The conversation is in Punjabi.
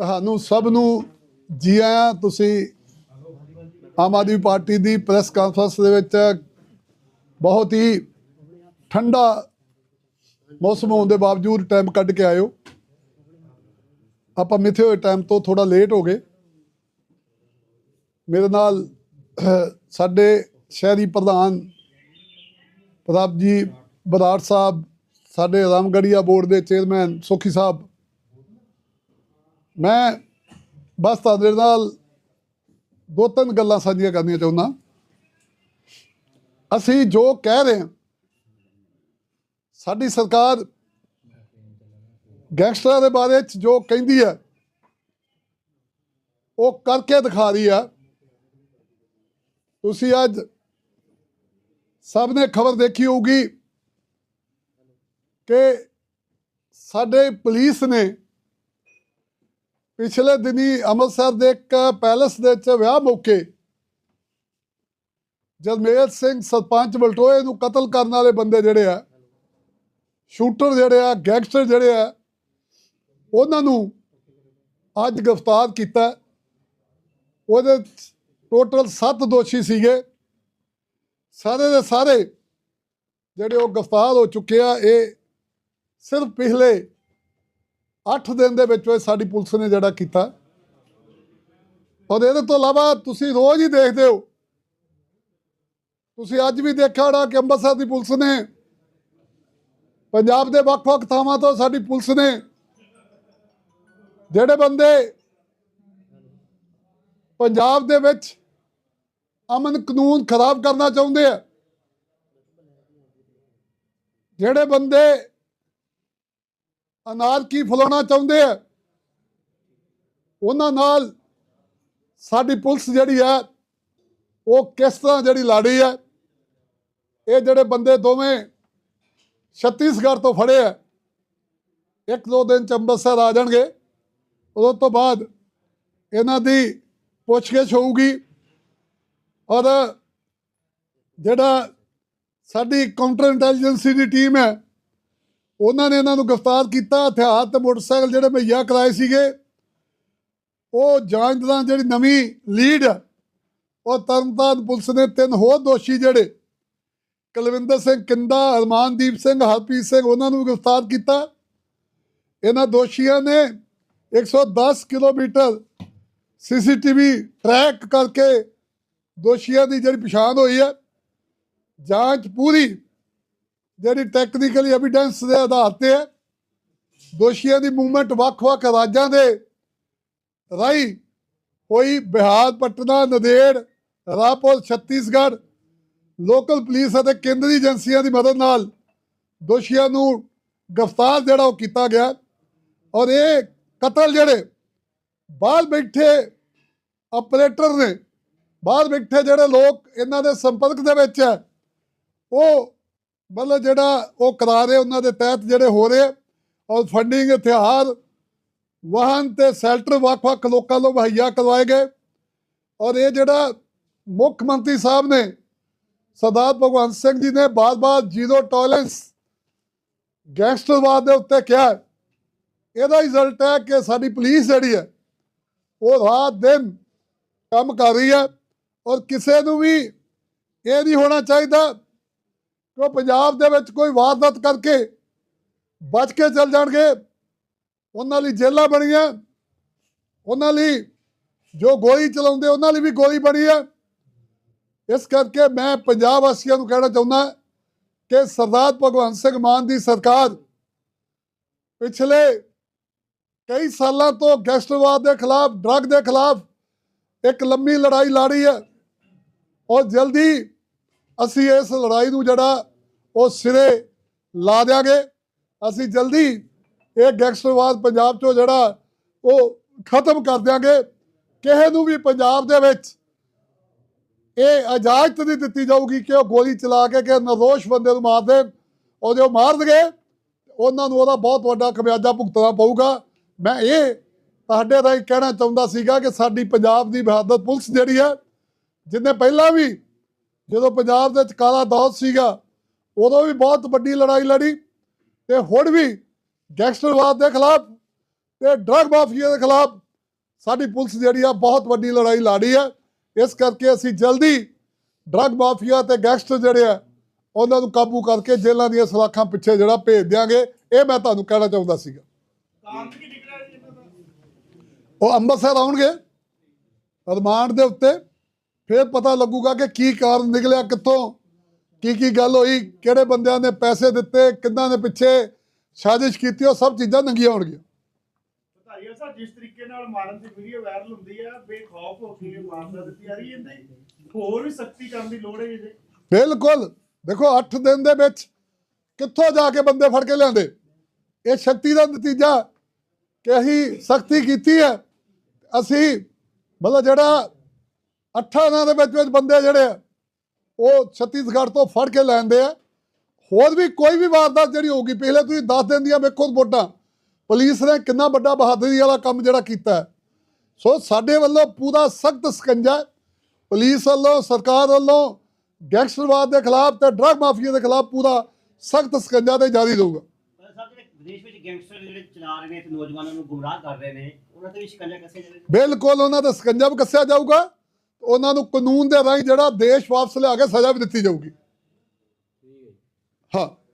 ਤੁਹਾਨੂੰ ਸਭ ਨੂੰ ਜੀ ਆਇਆਂ, ਤੁਸੀਂ ਆਮ ਆਦਮੀ ਪਾਰਟੀ ਦੀ ਪ੍ਰੈਸ ਕਾਨਫਰੰਸ ਦੇ ਵਿੱਚ ਬਹੁਤ ਹੀ ਠੰਡਾ ਮੌਸਮ ਹੋਣ ਦੇ ਬਾਵਜੂਦ ਟਾਈਮ ਕੱਢ ਕੇ ਆਇਓ। ਆਪਾਂ ਮਿੱਥੇ ਹੋਏ ਟਾਈਮ ਤੋਂ ਥੋੜਾ ਲੇਟ ਹੋ ਗਏ। ਮੇਰੇ ਨਾਲ ਸਾਡੇ ਸ਼ਹਿਰੀ ਪ੍ਰਧਾਨ ਪ੍ਰਤਾਪ ਜੀ ਬਰਾੜ ਸਾਹਿਬ, ਸਾਡੇ ਰਾਮਗੜੀਆ ਬੋਰਡ ਦੇ ਚੇਅਰਮੈਨ ਸੁਖੀ ਸਾਹਿਬ ਮੈਂ ਬਸ ਤੁਹਾਡੇ ਨਾਲ ਦੋ ਤਿੰਨ ਗੱਲਾਂ ਸਾਂਝੀਆਂ ਕਰਨੀਆਂ ਚਾਹੁੰਦਾ। ਅਸੀਂ ਜੋ ਕਹਿ ਰਹੇ ਹਾਂ, ਸਾਡੀ ਸਰਕਾਰ ਗੈਂਗਸਟਰਾਂ ਦੇ ਬਾਰੇ ਚ ਜੋ ਕਹਿੰਦੀ ਹੈ, ਉਹ ਕਰਕੇ ਦਿਖਾ ਰਹੀ ਆ ਤੁਸੀਂ ਅੱਜ ਸਭ ਨੇ ਖਬਰ ਦੇਖੀ ਹੋਊਗੀ ਕਿ ਸਾਡੇ ਪੁਲਿਸ ਨੇ ਪਿਛਲੇ ਦਿਨੀ ਅੰਮ੍ਰਿਤਸਰ ਦੇ ਇੱਕ ਪੈਲਸ ਦੇ ਵਿੱਚ ਵਿਆਹ ਮੌਕੇ ਜਰਮੇਲ ਸਿੰਘ ਸਰਪੰਚ ਬਲਟੋਏ ਨੂੰ ਕਤਲ ਕਰਨ ਵਾਲੇ ਬੰਦੇ ਜਿਹੜੇ ਆ, ਸ਼ੂਟਰ ਜਿਹੜੇ ਆ, ਗੈਂਗਸਟਰ ਜਿਹੜੇ ਆ, ਉਹਨਾਂ ਨੂੰ ਅੱਜ ਗ੍ਰਿਫਤਾਰ ਕੀਤਾ। ਉਹਦੇ ਟੋਟਲ 7 ਦੋਸ਼ੀ ਸੀਗੇ। ਸਾਰੇ ਦੇ ਸਾਰੇ ਜਿਹੜੇ ਉਹ ਗ੍ਰਿਫਤਾਰ ਹੋ ਚੁੱਕੇ ਆ, ਇਹ ਸਿਰਫ ਪਿਛਲੇ 8 ਦਿਨ ਦੇ ਵਿੱਚ ਵਿੱਚ ਸਾਡੀ ਪੁਲਿਸ ਨੇ ਜਿਹੜਾ ਕੀਤਾ। ਔਰ ਇਹਦੇ ਤੋਂ ਇਲਾਵਾ ਤੁਸੀਂ ਰੋਜ਼ ਹੀ ਦੇਖਦੇ ਹੋ। ਤੁਸੀਂ ਅੱਜ ਵੀ ਦੇਖਿਆ ਹੋਣਾ ਕਿ ਅੰਮ੍ਰਿਤਸਰ ਦੀ ਪੁਲਿਸ ਨੇ ਪੰਜਾਬ ਦੇ ਵੱਖ-ਵੱਖ ਥਾਵਾਂ ਤੋਂ ਸਾਡੀ ਪੁਲਿਸ ਨੇ ਜਿਹੜੇ ਬੰਦੇ ਪੰਜਾਬ ਦੇ ਵਿੱਚ ਅਮਨ ਕਾਨੂੰਨ ਖਰਾਬ ਕਰਨਾ ਚਾਹੁੰਦੇ ਆ, ਜਿਹੜੇ ਬੰਦੇ ਅਨਾਰਕੀ ਫਲਾਉਣਾ ਚਾਹੁੰਦੇ ਆ? ਉਹਨਾਂ ਨਾਲ ਸਾਡੀ ਪੁਲਿਸ ਜਿਹੜੀ ਹੈ ਉਹ ਕਿਸ ਤਰ੍ਹਾਂ ਜਿਹੜੀ ਲਾੜੀ ਹੈ ਇਹ ਜਿਹੜੇ ਬੰਦੇ ਦੋਵੇਂ ਛੱਤੀਸਗੜ੍ਹ ਤੋਂ ਫੜੇ ਆ, ਇੱਕ ਦੋ ਦਿਨ ਚ ਅੰਮ੍ਰਿਤਸਰ ਆ ਜਾਣਗੇ। ਉਦੋਂ ਤੋਂ ਬਾਅਦ ਇਹਨਾਂ ਦੀ ਪੁੱਛਗਿੱਛ ਹੋਊਗੀ ਔਰ ਜਿਹੜਾ ਸਾਡੀ ਕਾਊਂਟਰ ਇੰਟੈਲੀਜੈਂਸੀ ਦੀ ਟੀਮ ਹੈ ਉਹਨਾਂ ਨੇ ਇਹਨਾਂ ਨੂੰ ਗ੍ਰਿਫਤਾਰ ਕੀਤਾ, ਹਥਿਆਰ ਤੇ ਮੋਟਰਸਾਈਕਲ ਜਿਹੜੇ ਮੁਹੱਈਆ ਕਰਾਏ ਸੀਗੇ। ਉਹ ਜਾਂਚ ਦੌਰਾਨ ਜਿਹੜੀ ਨਵੀਂ ਲੀਡ ਉਹ ਤਰਨਤਾਰਨ ਪੁਲਿਸ ਨੇ ਤਿੰਨ ਹੋਰ ਦੋਸ਼ੀ ਜਿਹੜੇ, ਕੁਲਵਿੰਦਰ ਸਿੰਘ ਕਿੰਦਾ ਅਰਮਾਨਦੀਪ ਸਿੰਘ, ਹਰਪ੍ਰੀਤ ਸਿੰਘ, ਉਹਨਾਂ ਨੂੰ ਗ੍ਰਿਫਤਾਰ ਕੀਤਾ। ਇਹਨਾਂ ਦੋਸ਼ੀਆਂ ਨੇ 110 ਕਿਲੋਮੀਟਰ ਸੀਸੀਟੀਵੀ ਟਰੈਕ ਕਰਕੇ ਦੋਸ਼ੀਆਂ ਦੀ ਜਿਹੜੀ ਪਛਾਣ ਹੋਈ ਹੈ ਜਾਂਚ ਪੂਰੀ ਜਿਹੜੀ ਟੈਕਨੀਕਲੀ ਐਵੀਡੈਂਸ ਦੇ ਆਧਾਰ ਤੇ ਹੈ, ਦੋਸ਼ੀਆਂ ਦੀ ਮੂਵਮੈਂਟ ਵੱਖ-ਵੱਖ ਰਾਜਾਂ ਦੇ ਰਾਈ ਹੋਈ ਬਿਹਾਰ, ਪਟਨਾ, ਨਦੇੜ, ਰਾਪੁਰ, ਛੱਤੀਸਗੜ੍ਹ ਲੋਕਲ ਪੁਲਿਸ ਅਤੇ ਕੇਂਦਰੀ ਏਜੰਸੀਆਂ ਦੀ ਮਦਦ ਨਾਲ ਦੋਸ਼ੀਆਂ ਨੂੰ ਗ੍ਰਿਫਤਾਰ ਜਿਹੜਾ ਉਹ ਕੀਤਾ ਗਿਆ ਔਰ ਇਹ ਕਤਲ ਜਿਹੜੇ ਬਾਹਰ ਬੈਠੇ ਆਪਰੇਟਰ ਨੇ, ਬਾਹਰ ਬੈਠੇ ਜਿਹੜੇ ਲੋਕ ਇਹਨਾਂ ਦੇ ਸੰਪਰਕ ਦੇ ਵਿੱਚ ਹੈ, ਉਹ ਮਤਲਬ ਜਿਹੜਾ ਉਹ ਕਰਾ ਰਹੇ ਉਹਨਾਂ ਦੇ ਤਹਿਤ ਜਿਹੜੇ ਹੋ ਰਹੇ ਔਰ ਫੰਡਿੰਗ ਹਥਿਆਰ ਵਾਹਨ ਤੇ ਸੈਲਟਰ ਵੱਖ-ਵੱਖ ਲੋਕਾਂ ਨੂੰ ਮੁਹੱਈਆ ਕਰਵਾਏ ਗਏ। ਔਰ ਇਹ ਜਿਹੜਾ ਮੁੱਖ ਮੰਤਰੀ ਸਾਹਿਬ ਨੇ ਸਰਦਾਰ ਭਗਵੰਤ ਸਿੰਘ ਜੀ ਨੇ ਬਾਰ-ਬਾਰ ਜ਼ੀਰੋ ਟੋਲਰੈਂਸ ਗੈਂਗਸਟਰਵਾਦ ਦੇ ਉੱਤੇ ਕਿਹਾ ਇਹਦਾ ਰਿਜ਼ਲਟ ਹੈ ਕਿ ਸਾਡੀ ਪੁਲਿਸ ਜਿਹੜੀ ਹੈ, ਉਹ ਰਾਤ ਦਿਨ ਕੰਮ ਕਰ ਰਹੀ ਹੈ। ਔਰ ਕਿਸੇ ਨੂੰ ਵੀ ਇਹ ਨਹੀਂ ਹੋਣਾ ਚਾਹੀਦਾ ਕਿ ਪੰਜਾਬ ਦੇ ਵਿੱਚ ਕੋਈ ਵਾਰਦਾਤ ਕਰਕੇ ਬਚ ਕੇ ਚੱਲ ਜਾਣਗੇ। ਉਹਨਾਂ ਲਈ ਜੇਲਾਂ ਬਣੀਆਂ। ਉਹਨਾਂ ਲਈ ਜੋ ਗੋਲੀ ਚਲਾਉਂਦੇ, ਉਹਨਾਂ ਲਈ ਵੀ ਗੋਲੀ ਬਣੀ ਹੈ। ਇਸ ਕਰਕੇ ਮੈਂ ਪੰਜਾਬ ਵਾਸੀਆਂ ਨੂੰ ਕਹਿਣਾ ਚਾਹੁੰਦਾ ਕਿ ਸਰਦਾਰ ਭਗਵੰਤ ਸਿੰਘ ਮਾਨ ਦੀ ਸਰਕਾਰ ਪਿਛਲੇ ਕਈ ਸਾਲਾਂ ਤੋਂ ਗੈਂਗਸਟਰਵਾਦ ਦੇ ਖਿਲਾਫ, ਡਰੱਗ ਦੇ ਖਿਲਾਫ ਇੱਕ ਲੰਮੀ ਲੜਾਈ ਲੜੀ ਹੈ। ਔਰ ਜਲਦੀ ਅਸੀਂ ਇਸ ਲੜਾਈ ਨੂੰ ਜਿਹੜਾ ਉਹ ਸਿਰੇ ਲਾ ਦਿਆਂਗੇ। ਅਸੀਂ ਜਲਦੀ ਇਹ ਗੈਂਗਸਟਰਵਾਦ ਪੰਜਾਬ ਚੋਂ ਜਿਹੜਾ ਉਹ ਖਤਮ ਕਰ ਦਿਆਂਗੇ। ਕਿਸੇ ਨੂੰ ਵੀ ਪੰਜਾਬ ਦੇ ਵਿੱਚ ਇਹ ਇਜਾਜ਼ਤ ਨਹੀਂ ਦਿੱਤੀ ਜਾਊਗੀ ਕਿ ਉਹ ਗੋਲੀ ਚਲਾ ਕੇ ਕਿ ਨਿਰਦੋਸ਼ ਬੰਦੇ ਨੂੰ ਮਾਰ ਦੇਣ। ਉਹ ਜੋ ਮਾਰ ਦਗੇ ਉਹਨਾਂ ਨੂੰ ਉਹਦਾ ਬਹੁਤ ਵੱਡਾ ਖਮਿਆਜਾ ਭੁਗਤਣਾ ਪਊਗਾ। ਮੈਂ ਇਹ ਤੁਹਾਡੇ ਰਾਹੀਂ ਕਹਿਣਾ ਚਾਹੁੰਦਾ ਸੀਗਾ ਕਿ ਸਾਡੀ ਪੰਜਾਬ ਦੀ ਬਹਾਦਰ ਪੁਲਿਸ ਜਿਹੜੀ ਹੈ ਜਿਹਨੇ ਪਹਿਲਾਂ ਵੀ ਜਦੋਂ ਪੰਜਾਬ ਦੇ ਵਿੱਚ ਕਾਲਾ ਦੌਰ ਸੀਗਾ ਉਦੋਂ ਵੀ ਬਹੁਤ ਵੱਡੀ ਲੜਾਈ ਲੜੀ ਤੇ ਹੁਣ ਵੀ ਗੈਂਗਸਟਰਵਾਦ ਦੇ ਖਿਲਾਫ ਤੇ ਡਰੱਗ ਮਾਫੀਆ ਦੇ ਖਿਲਾਫ ਸਾਡੀ ਪੁਲਿਸ ਜਿਹੜੀ ਆ ਬਹੁਤ ਵੱਡੀ ਲੜਾਈ ਲਾੜੀ ਹੈ ਇਸ ਕਰਕੇ ਅਸੀਂ ਜਲਦੀ ਡਰੱਗ ਮਾਫੀਆ ਤੇ ਗੈਂਗਸਟਰ ਜਿਹੜੇ ਆ, ਉਹਨਾਂ ਨੂੰ ਕਾਬੂ ਕਰਕੇ ਜੇਲ੍ਹਾਂ ਦੀਆਂ ਸਲਾਖਾਂ ਪਿੱਛੇ ਜਿਹੜਾ ਭੇਜ ਦਿਆਂਗੇ। ਇਹ ਮੈਂ ਤੁਹਾਨੂੰ ਕਹਿਣਾ ਚਾਹੁੰਦਾ ਸੀਗਾ। ਉਹ ਅੰਮ੍ਰਿਤਸਰ ਆਉਣਗੇ ਰਿਮਾਂਡ ਦੇ ਉੱਤੇ। ਫਿਰ ਪਤਾ ਲੱਗੂਗਾ ਕਿ ਕੀ ਕਾਰਨ ਨਿਕਲਿਆ, ਕਿੱਥੋਂ ਕੀ ਕੀ ਗੱਲ ਹੋਈ? ਕਿਹੜੇ ਬੰਦਿਆਂ ਨੇ ਪੈਸੇ ਦਿੱਤੇ? ਕਿੰਨਾਂ ਨੇ ਪਿੱਛੇ ਸਾਜ਼ਿਸ਼ ਕੀਤੀ? ਉਹ ਸਭ ਚੀਜ਼ਾਂ ਨੰਗੀਆਂ ਹੋਣਗੀਆਂ। ਧਾਰੀਵਾਲ ਸਾਹਿਬ ਜਿਸ ਤਰੀਕੇ ਨਾਲ ਮਾਰਨ ਦੀ ਵੀਡੀਓ ਵਾਇਰਲ ਹੁੰਦੀ ਆ ਬੇਖੌਫ ਹੋ ਕੇ ਮਾਰਦਾ ਦਿੱਤੀ ਜਾ ਰਹੀ ਹੈ ਇਹਦੇ। ਹੋਰ ਵੀ ਸਖਤੀ ਕਰਨ ਦੀ ਲੋੜ ਹੈ ਜੀ ਬਿਲਕੁਲ। ਦੇਖੋ 8 ਦਿਨ ਦੇ ਵਿੱਚ ਕਿੱਥੋਂ ਜਾ ਕੇ ਬੰਦੇ ਫੜ ਕੇ ਲਿਆਂਦੇ? ਇਹ ਸ਼ਕਤੀ ਦਾ ਨਤੀਜਾ ਕਿ ਅਸੀਂ ਸਖਤੀ ਕੀਤੀ ਹੈ। ਅਸੀਂ ਮਤਲਬ ਜਿਹੜਾ ਅੱਠਾਂ ਦਿਨਾਂ ਦੇ ਵਿੱਚ ਵਿੱਚ ਬੰਦੇ ਜਿਹੜੇ ਆ ਉਹ ਛੱਤੀਸਗੜ੍ਹ ਤੋਂ ਫੜ ਕੇ ਲੈਂਦੇ ਆ। ਹੋਰ ਵੀ ਕੋਈ ਵੀ ਵਾਰਦਾਤ ਜਿਹੜੀ ਹੋਊਗੀ ਪਹਿਲੇ ਤੁਸੀਂ 10 ਦਿਨ ਦੀਆਂ ਵੇਖੋ ਰਿਪੋਰਟਾਂ ਪੁਲਿਸ ਨੇ ਕਿੰਨਾ ਵੱਡਾ ਬਹਾਦਰੀ ਵਾਲਾ ਕੰਮ ਜਿਹੜਾ ਕੀਤਾ ਸੋ ਸਾਡੇ ਵੱਲੋਂ ਪੂਰਾ ਸਖਤ ਸਕੰਜਾ। ਪੁਲਿਸ ਵੱਲੋਂ ਸਰਕਾਰ ਵੱਲੋਂ ਗੈਂਗਸਟਰਵਾਦ ਦੇ ਖਿਲਾਫ ਤੇ ਡਰੱਗ ਮਾਫੀਆ ਦੇ ਖਿਲਾਫ ਪੂਰਾ ਸਖਤ ਸਕੰਜਾ ਤੇ ਜਾਰੀ ਰਹੂਗਾ। ਪਰ ਸਾਹਿਬ ਜਿਹੜੇ ਵਿਦੇਸ਼ ਵਿੱਚ ਗੈਂਗਸਟਰ ਜਿਹੜੇ ਚਲਾ ਰਹੇ ਨੇ ਤੇ ਨੌਜਵਾਨਾਂ ਨੂੰ ਗੁੰਮਰਾਹ ਕਰ ਰਹੇ ਨੇ ਉਹਨਾਂ ਤੇ ਵੀ ਸ਼ਿਕੰਜਾ ਕੱਸੇ ਜਾਵੇ ਬਿਲਕੁਲ ਉਹਨਾਂ ਦਾ ਸਕੰਜਾ ਵੀ ਕੱਸਿਆ ਜਾਊਗਾ। ਉਹਨਾਂ ਨੂੰ ਕਾਨੂੰਨ ਦੇ ਰਾਹੀਂ ਜਿਹੜਾ ਦੇਸ਼ ਵਾਪਸ ਲਿਆ ਕੇ ਸਜ਼ਾ ਵੀ ਦਿੱਤੀ ਜਾਊਗੀ। ਹਾਂ।